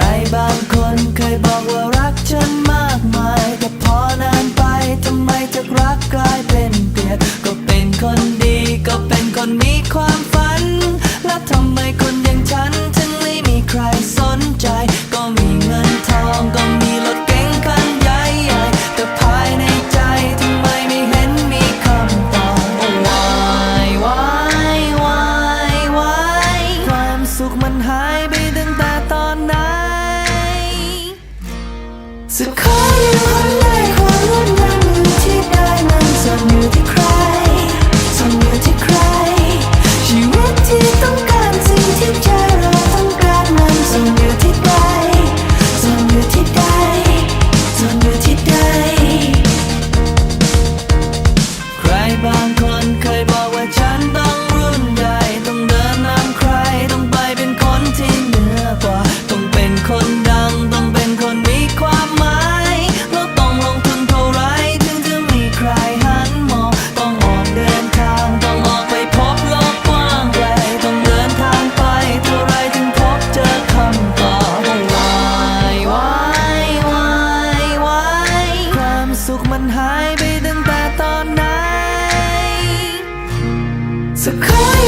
ใครบางคนเคยบอกว่ารักฉันมากมายแต่ So call you So come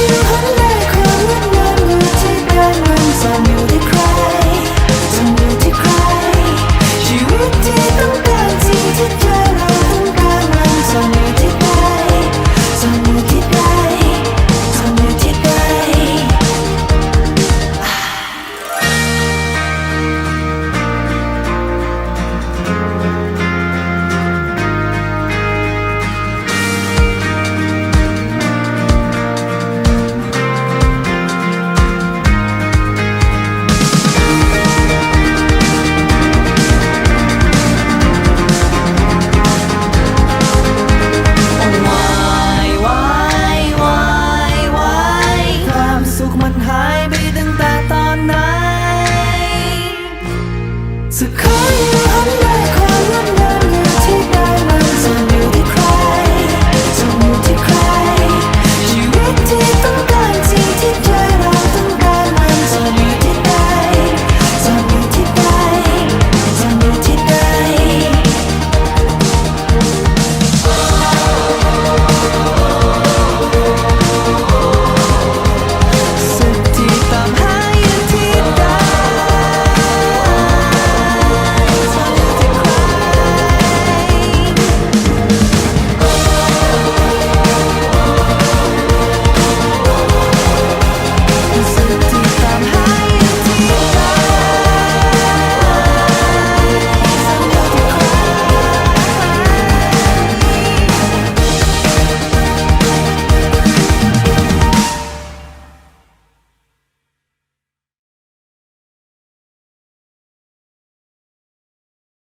It's a